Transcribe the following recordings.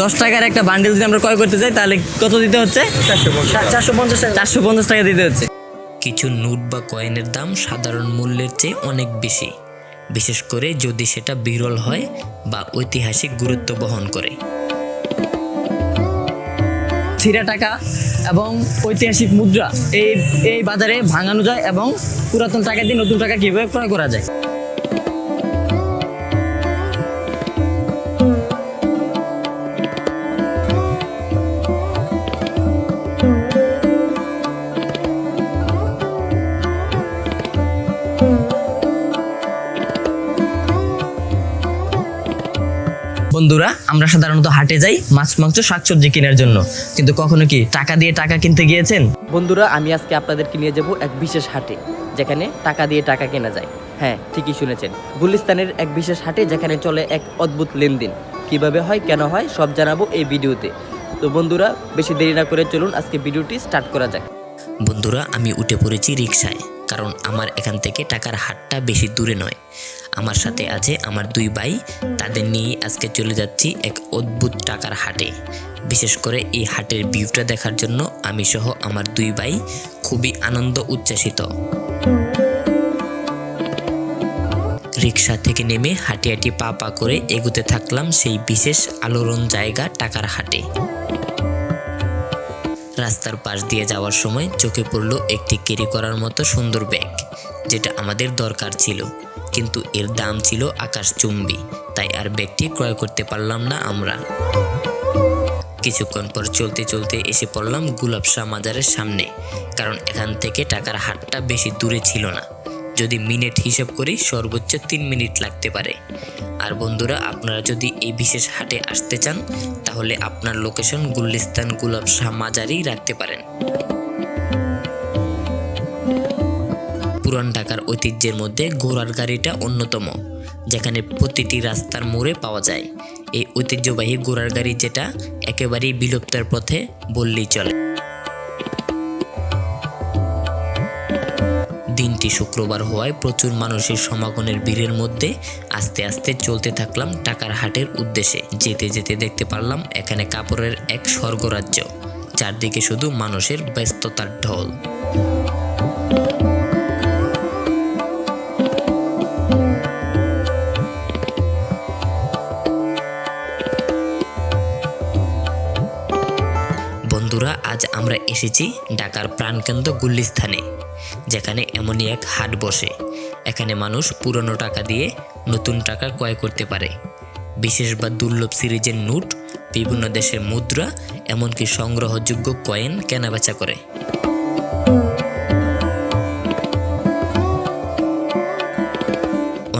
দশ টাকার একটা বান্ডেল যদি আমরা ক্রয় করতে চাই তাহলে কত দিতে হচ্ছে? চারশো পঞ্চাশ টাকা। চারশো পঞ্চাশ টাকা দিতে হচ্ছে। কিছু নোট বা কয়েনের দাম সাধারণ মূল্যের চেয়ে অনেক বেশি। বিশেষ করে যদি সেটা বিরল হয় বা ঐতিহাসিক গুরুত্ব বহন করে। ছিঁড়া টাকা এবং ঐতিহাসিক মুদ্রা এই এই বাজারে ভাঙানো যায় এবং পুরাতন টাকা দিয়ে নতুন টাকা কীভাবে ক্রয় করা যায়? বন্ধুরা আমরা সাধারণত হাটে যাই মাছ মাংস শাকসবজি কেনার জন্য। কিন্তু কখনো কি টাকা দিয়ে টাকা কিনতে গিয়েছেন? বন্ধুরা আমি আজকে আপনাদেরকে নিয়ে যাব এক বিশেষ হাটে যেখানে টাকা দিয়ে টাকা কেনা যায়। হ্যাঁ ঠিকই শুনেছেন। গুলিস্তানের এক বিশেষ হাটে যেখানে চলে এক অদ্ভুত লেনদেন। কীভাবে হয় কেন হয় সব জানাব এই ভিডিওতে। তো বন্ধুরা বেশি দেরি না করে চলুন আজকে ভিডিওটি স্টার্ট করা যাক। বন্ধুরা আমি উঠে পড়েছি রিক্সায় কারণ আমার এখান থেকে টাকার হাটটা বেশি দূরে নয়। আমার সাথে আছে আমার দুই ভাই। তাদের নিয়ে আজকে চলে যাচ্ছি এক অদ্ভুত টাকার হাটে। বিশেষ করে এই হাটের ভিউটা দেখার জন্য আমি সহ আমার দুই ভাই খুবই আনন্দ উচ্ছ্বাসিত। রিক্সা থেকে নেমে হাঁটি হাঁটি পা পা করে এগুতে থাকলাম সেই বিশেষ আলোড়ন জায়গা টাকার হাটে। রাস্তার পাশ দিয়ে যাওয়ার সময় চোখে পড়ল একটি ক্যারি করার মতো সুন্দর ব্যাগ। যেটা আমাদের দরকার ছিল। কিন্তু এর দাম ছিল আকাশচুম্বী, তাই আর ব্যাগটি ক্রয় করতে পারলাম না আমরা। কিছুক্ষণ পর চলতে চলতে এসে পড়লাম গুলাব শাহ মাজারের সামনে, কারণ এখান থেকে টাকার হাটটা বেশি দূরে ছিল না। যদি মিনিট হিসাব করি, সর্বোচ্চ তিন মিনিট লাগতে পারে। আর বন্ধুরা, আপনারা যদি এই বিশেষ হাটে আসতে চান, তাহলে আপনার লোকেশন গুলিস্তান গুলাব শাহ মাজারেই রাখতে পারেন। পুরান ঢাকার ঐতিহ্যের মধ্যে ঘোড়ার গাড়িটা অন্যতম, যেখানে প্রতিটি রাস্তার মোড়ে পাওয়া যায়। এই ঐতিহ্যবাহী ঘোড়ার গাড়ি যেটা একেবারেই বিলুপ্তের পথে বললেই চলে। দিনটি শুক্রবার হওয়ায় প্রচুর মানুষের সমাগমের ভিড়ের মধ্যে আস্তে আস্তে চলতে থাকলাম টাকার হাটের উদ্দেশ্যে। যেতে যেতে দেখতে পারলাম এখানে কাপড়ের এক স্বর্গরাজ্য, চারদিকে শুধু মানুষের ব্যস্ততার ঢল। বন্ধুরা, আজ আমরা এসেছি ঢাকার প্রাণকেন্দ্র গুল্লিস্থানে যেখানে এমনই এক হাট বসে। এখানে মানুষ পুরনো টাকা দিয়ে নতুন টাকা ক্রয় করতে পারে। বিশেষ বা দুর্লভ সিরিজের নোট, বিভিন্ন দেশের মুদ্রা, এমনকি সংগ্রহযোগ্য কয়েন কেনাবেচা করে।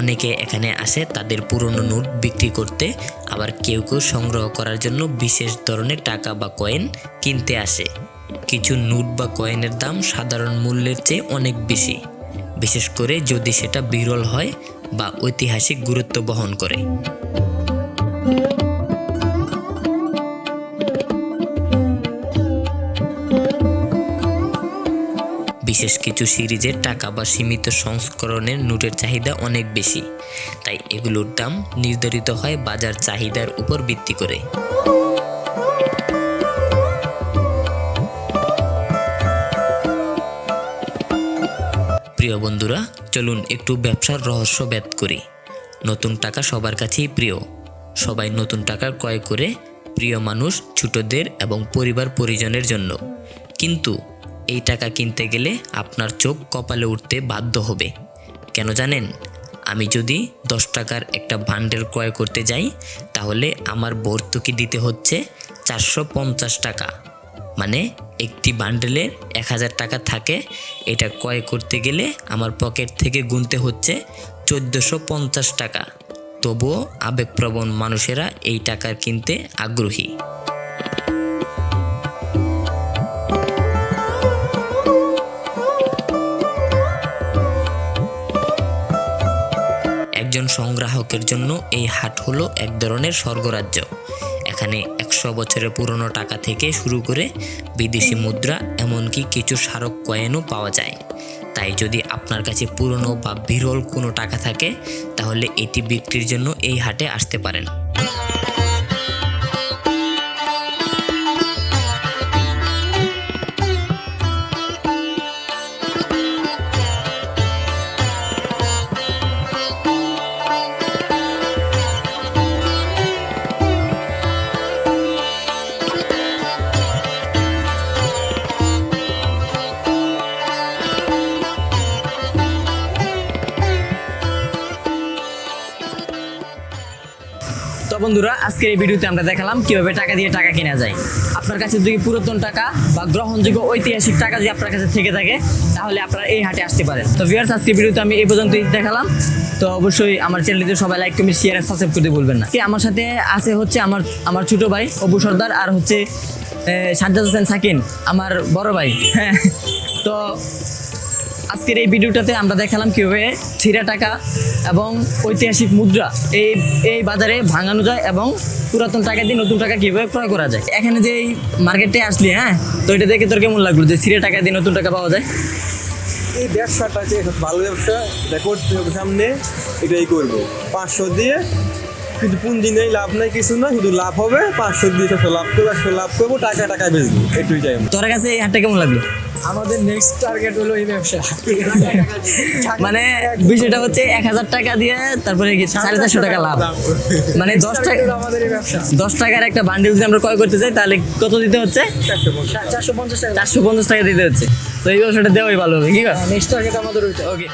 অনেকে এখানে আসে তাদের পুরনো নোট বিক্রি করতে, আবার কেউ কেউ সংগ্রহ করার জন্য বিশেষ ধরনের টাকা বা কয়েন কিনতে আসে। কিছু নোট বা কয়েনের দাম সাধারণ মূল্যের চেয়ে অনেক বেশি, বিশেষ করে যদি সেটা বিরল হয় বা ঐতিহাসিক গুরুত্ব বহন করে। বিশেষ কিছু সিরিজের টাকা বা সীমিত সংস্করণের নোটের চাহিদা অনেক বেশি। তাই এগুলোর দাম নির্ধারিত হয় বাজার চাহিদার উপর ভিত্তি করে। প্রিয় বন্ধুরা, চলুন একটু ব্যবসার রহস্য ব্যাত করি। নতুন টাকা সবার কাছেই প্রিয়। সবাই নতুন টাকা ক্রয় করে প্রিয় মানুষ, ছোটদের এবং পরিবার পরিজনের জন্য। কিন্তু এই টাকা কিনতে গেলে আপনার চোখ কপালে উঠতে বাধ্য হবে। কেন জানেন? আমি যদি দশ টাকার একটা বান্ডেল ক্রয় করতে যাই, তাহলে আমার ভর্তুকি দিতে হচ্ছে চারশো পঞ্চাশ টাকা। মানে একটি বান্ডেলে এক হাজার টাকা থাকে, এটা ক্রয় করতে গেলে আমার পকেট থেকে গুনতে হচ্ছে চোদ্দোশো পঞ্চাশ টাকা। তবুও আবেগপ্রবণ মানুষেরা এই টাকা কিনতে আগ্রহী। একজন সংগ্রাহকের জন্য এই হাট হলো এক ধরনের স্বর্গরাজ্য। এখানে একশো বছরের পুরনো টাকা থেকে শুরু করে বিদেশি মুদ্রা, এমনকি কিছু স্মারক কয়েনও পাওয়া যায়। তাই যদি আপনার কাছে পুরনো বা বিরল কোনো টাকা থাকে, তাহলে এটি বিক্রির জন্য এই হাটে আসতে পারেন। বন্ধুরা, আজকের এই ভিডিওতে আমরা দেখালাম কীভাবে টাকা দিয়ে টাকা কেনা যায়। আপনার কাছে যদি পুরাতন টাকা বা গ্রহণযোগ্য ঐতিহাসিক টাকা যদি আপনার কাছে থেকে থাকে, তাহলে আপনারা এই হাটে আসতে পারেন। তো ভিউয়ার্স আজকের ভিডিওতে আমি এই পর্যন্তই দেখালাম। তো অবশ্যই আমার চ্যানেলটিতে সবাই লাইক কমেন্ট শেয়ার আর সাবস্ক্রাইব করতে ভুলবেন না। আমার সাথে আছে হচ্ছে আমার আমার ছোট ভাই অবু সর্দার আর হচ্ছে সাজ্জাদ হোসেন সাকিন, আমার বড় ভাই। হ্যাঁ। তো আজকের এই ভিডিওটাতে আমরা দেখালাম কীভাবে ছিঁড়া টাকা এবং ঐতিহাসিক মুদ্রা এই এই বাজারে ভাঙানো যায় এবং পুরাতন টাকা দিয়ে নতুন টাকা কীভাবে ক্রয় করা যায়। এখানে যে এই মার্কেটে আসলি হ্যাঁ? তো এটা দেখে তোর কেমন লাগল যে ছিঁড়া টাকা দিয়ে নতুন টাকা পাওয়া যায়? এই ব্যবসাটা যে ভালো ব্যবসা হবে সামনে এটাই করব। পাঁচশো দিয়ে কিন্তু পুঁজি নেই লাভ নাই কিছু না শুধু লাভ হবে পাঁচশো দিয়ে ছশো লাভ করব একশো লাভ করব টাকা টাকা বেচবো এটুই চাই তোর কাছে এই হাটটা কেমন লাগল? আমাদের নেক্সট টার্গেট হলো এই ব্যবসা। মানে বিষয়টা হচ্ছে এক হাজার টাকা দিয়ে তারপরে সাড়ে চারশো টাকা লাভ। মানে দশ টাকা আমাদের এই ব্যবসা। দশ টাকার একটা বান্ডিল যদি আমরা ক্রয় করতে চাই তাহলে কত দিতে হচ্ছে? চারশো পঞ্চাশ টাকা। চারশো পঞ্চাশ টাকা দিতে হচ্ছে। তো এই ব্যবসাটা দেওয়াই ভালো হবে কি নেক্সট টার্গেট আমাদের ওইটা। ওকে